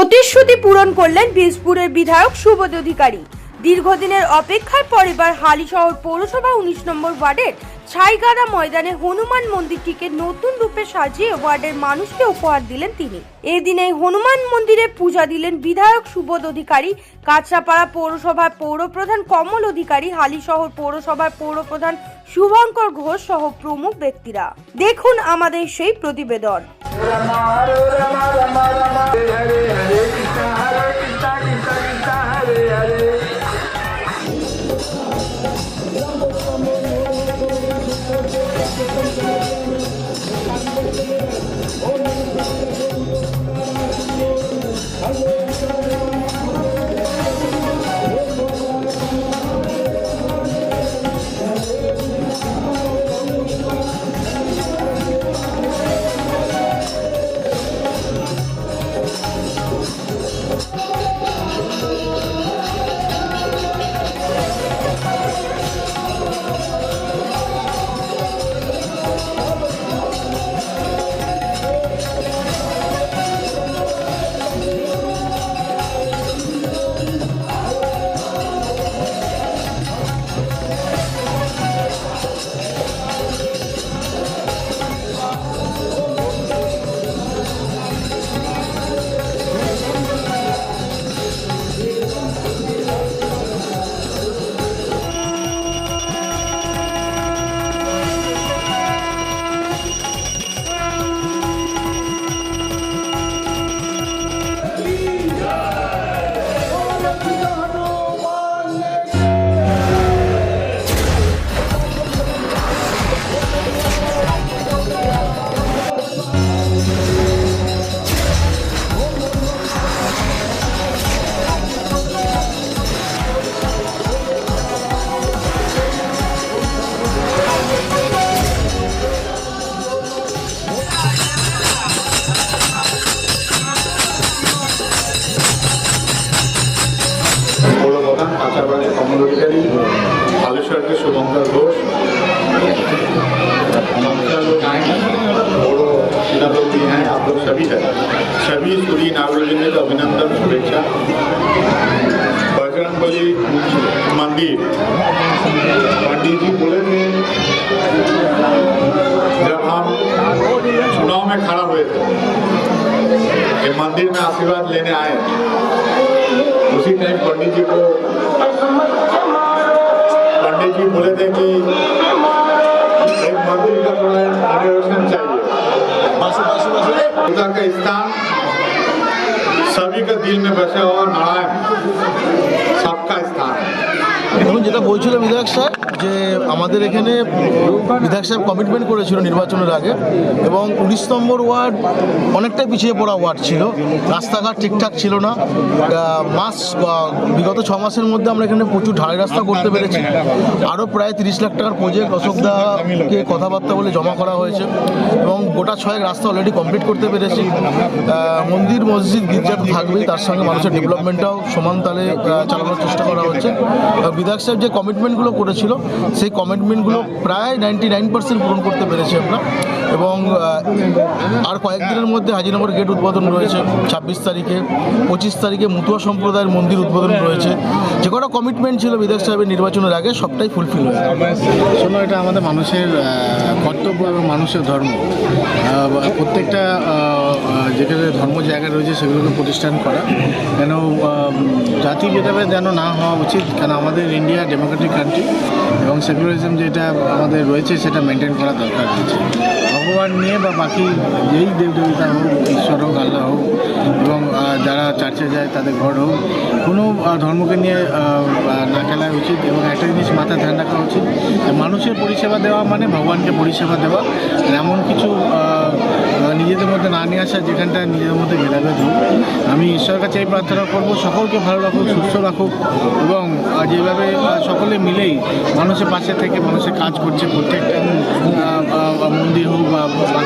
প্রতিশ্রুতি পূরণ করলেন বীজপুরের বিধায়ক সুবোধ অধিকারী। দীর্ঘদিনের অপেক্ষার পর এবার হালিশহর পৌরসভা উনিশ নম্বর ওয়ার্ডের ছাইগাড়া ময়দানে হনুমান মন্দিরটিকে নতুন রূপে সাজিয়ে ওয়ার্ডের মানুষকে উপহার দিলেন তিনি। এদিন এই হনুমান মন্দিরে পূজা দিলেন বিধায়ক সুবোধ অধিকারী। কাঁচরাপাড়া পৌরসভার পৌরপ্রধান কমল অধিকারী হালিশহর পৌরসভার পৌরপ্রধান শুভঙ্কর ঘোষ সহ প্রমুখ ব্যক্তিরা। দেখুন আমাদের সেই প্রতিবেদন। के घोष नमस्कार लोग आए लोग भी हैं आप लोग सभी हैं सभी सूर्य नागरिक का अभिनंदन शुभेच्छा बजरंग बली मंदिर पंडित जी बोले थे जब हम चुनाव में खड़ा हुए थे मंदिर में आशीर्वाद लेने आए उसी टाइम पंडित जी को जी बोले थे कि एक मंदिर का थोड़ा रिनोवेशन चाहिए। बस बस पूजा का स्थान सभी के दिल में बसे और नारायण सबका स्थान। है এখন যেটা বলছিল বিধায়ক স্যার যে আমাদের এখানে বিধায়ক সাহেব কমিটমেন্ট করেছিল নির্বাচনের আগে এবং উনিশ নম্বর ওয়ার্ড অনেকটাই পিছিয়ে পড়া ওয়ার্ড ছিল। রাস্তাঘাট ঠিকঠাক ছিল না। মাস বিগত ছ মাসের মধ্যে আমরা এখানে প্রচুর ঢালাই রাস্তা করতে পেরেছি। আরও প্রায় তিরিশ লাখ টাকার প্রজেক্ট অশোকদাকে কথাবার্তা বলে জমা করা হয়েছে। এবং গোটা ছয়েক রাস্তা অলরেডি কমপ্লিট করতে পেরেছি। মন্দির, মসজিদ, গির্জা তো থাকবেই, তার সঙ্গে মানুষের ডেভেলপমেন্টটাও সমান তালে চালানোর চেষ্টা করা হচ্ছে। বিধায়ক সাহেব যে কমিটমেন্টগুলো করেছিল, সেই কমিটমেন্টগুলো প্রায় নাইনটি নাইন পার্সেন্ট পূরণ করতে পেরেছি আমরা। এবং আর কয়েকদিনের মধ্যে হাজিনগর গেট উদ্বোধন রয়েছে, ছাব্বিশ তারিখে, পঁচিশ তারিখে মুতুয়া সম্প্রদায়ের মন্দির উদ্বোধন রয়েছে। যে কটা কমিটমেন্ট ছিল বিধায়ক সাহেবের নির্বাচনের আগে, সবটাই ফুলফিল হয়েছে শোনো, এটা আমাদের মানুষের কর্তব্য এবং মানুষের ধর্ম। প্রত্যেকটা যেখানে ধর্ম জায়গা রয়েছে সেগুলোকে প্রতিষ্ঠান করা। কেন জাতি ভেদাভেদ যেন না হওয়া উচিত, কেন আমাদের ইন্ডিয়া ডেমোক্রেটিক কান্ট্রি এবং সেকুলারিজম যেটা আমাদের রয়েছে সেটা মেনটেন করা দরকার রয়েছে। ভগবান নিয়ে বা বাকি যেই দেব দেবতা হোক, ঈশ্বর হোক, আল্লাহ হোক, এবং যারা চার্চে যায় তাদের ঘর হোক, কোনো ধর্মকে নিয়ে না খেলা উচিত এবং একটা জিনিস মাথায় ধ্যান রাখা উচিত মানুষের পরিষেবা দেওয়া মানে ভগবানকে পরিষেবা দেওয়া। এমন কিছু নিজেদের মধ্যে না নিয়ে আসা যেখানটা নিজেদের মধ্যে ভেদাভেদ হোক। আমি ঈশ্বরের কাছে এই প্রার্থনা করব, সকলকে ভালো রাখুক, সুস্থ রাখুক, এবং যেভাবে সকলে মিলেই মানুষের পাশে থেকে মানুষের কাজ করছে প্রত্যেকটা derrubava.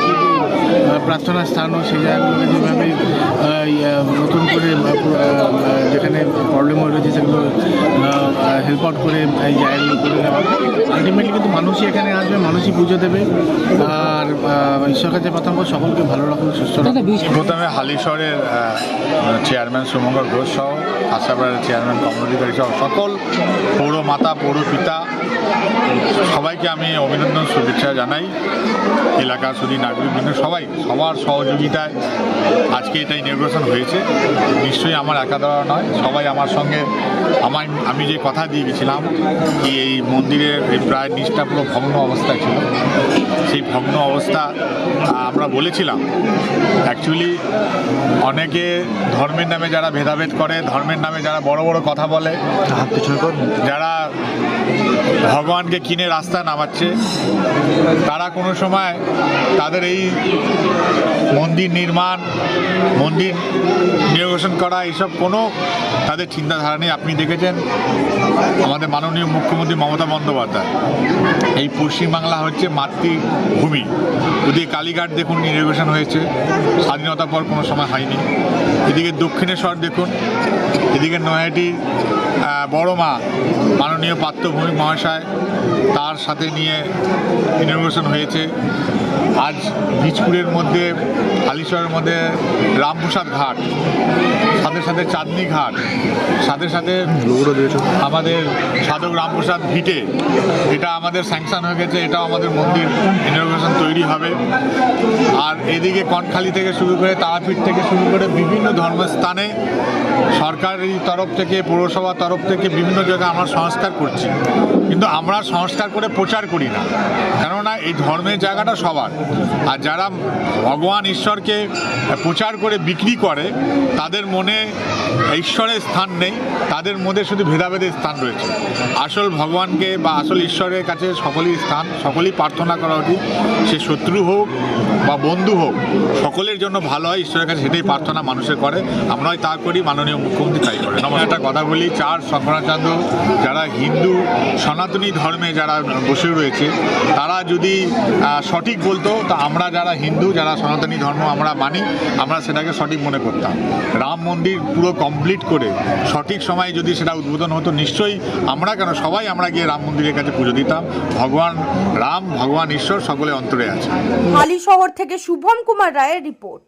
আহ, মন্দির হোক বা বাকি যে আহ, প্রার্থনার স্থান সেই জায়গাগুলোকে যেভাবে নতুন করে যেখানে প্রবলেম হয়ে রয়েছে সেগুলো হেল্প আউট করে এই জায়গাগুলো করে দেওয়া। আলটিমেটলি কিন্তু মানুষই এখানে আসবে মানুষই পুজো দেবে। আর আহ, ঈশ্বরের কাছে প্রার্থনা করব সকলকে ভালো রাখুন সুস্থ রাখুন। প্রথমে হালিশহরের চেয়ারম্যান শুভঙ্কর ঘোষ সহ খাসাপাড়ার চেয়ারম্যান কমলাধিকারী সহ সকল পৌর মাতা পৌর পিতা সবাইকে আমি অভিনন্দন শুভেচ্ছা জানাই। এলাকার শুধু নাগরিকবৃন্দ সবাই সবার সহযোগিতায় আজকে এটা ইনগ্রেশন হয়েছে। নিশ্চয়ই আমার একা দ্বারা নয়, সবাই আমার সঙ্গে আমার আমি যে কথা দিয়ে গেছিলাম কি এই মন্দিরের প্রায় নিষ্ঠা পুরো ভগ্ন অবস্থায় ছিল। সেই ভগ্ন অবস্থা আমরা বলেছিলাম। অ্যাকচুয়ালি অনেকে ধর্মের নামে যারা ভেদাভেদ করে ধর্মের নামে যারা বড় বড় কথা বলে যারা ভগবানকে কিনে রাস্তায় নামাচ্ছে তারা কোনো সময় তাদের এই মন্দির নির্মাণ মন্দির নির্বাচন করা এইসব কোনো তাদের চিন্তাধারা নেই। আপনি দেখেছেন আমাদের মাননীয় মুখ্যমন্ত্রী মমতা বন্দ্যোপাধ্যায়। এই পশ্চিমবাংলা হচ্ছে মাতৃভূমি যদি কালীঘাট দেখুন নির্বাচন হয়েছে। স্বাধীনতার পর কোনো সময় হয়নি। এদিকে দক্ষিণেশ্বর দেখুন এদিকে নয়াটির আহ, বড় মা মাননীয় পাত্রভূমি মহাশয় তার সাথে নিয়ে ইনোভেশন হয়েছে। আজ বীজপুরের মধ্যে হালিশহরের মধ্যে রামপ্রসাদ ঘাট সাথে সাথে চাঁদনি ঘাট সাথে সাথে আমাদের সাধক রামপ্রসাদ ভিটে। এটা আমাদের স্যাংশন হয়ে গেছে এটাও আমাদের মন্দির। ইনোভেশন তৈরি হবে। আর এদিকে কনখালি থেকে শুরু করে তারাপীঠ থেকে শুরু করে বিভিন্ন ধর্মস্থানে সরকারি তরফ থেকে পৌরসভার তরফ থেকে বিভিন্ন জায়গায় আমরা সংস্কার করছি। কিন্তু আমরা সংস্কার করে প্রচার করি না। কেননা এই ধর্মের জায়গাটা সবার। আর যারা ভগবান ঈশ্বরকে প্রচার করে বিক্রি করে, তাদের মনে ঈশ্বরের স্থান নেই। তাদের মধ্যে শুধু ভেদাভেদের স্থান রয়েছে। আসল ভগবানকে বা আসল ঈশ্বরের কাছে সকলেই স্থান, সকলেই প্রার্থনা করা উচিত। সে শত্রু হোক বা বন্ধু হোক, সকলের জন্য ভালো হয়, ঈশ্বরের কাছে সেটাই প্রার্থনা মানুষের করে। আমরাই তা করি, মাননীয় মুখ্যমন্ত্রী তাই করে। নমস্কার। একটা কথা বলি, চার শঙ্করাচার্য যারা হিন্দু, সনাতনী ধর্মে যারা বসে রয়েছে, তারা যদি সঠিক বলতো, তা আমরা যারা হিন্দু, যারা সনাতনী ধর্ম আমরা মানি, আমরা সেটাকে সঠিক মনে করতাম। রাম মন্দির পুরো কমপ্লিট করে, সঠিক সময়ে যদি সেটা উদ্বোধন হতো, নিশ্চয়ই আমরা কেন, সবাই আমরা গিয়ে রাম মন্দিরের কাছে পুজো দিতাম। ভগবান রাম, ভগবান ঈশ্বর সকলে অন্তরে আছে। হালি শহর থেকে শুভম কুমার রায়ের রিপোর্ট।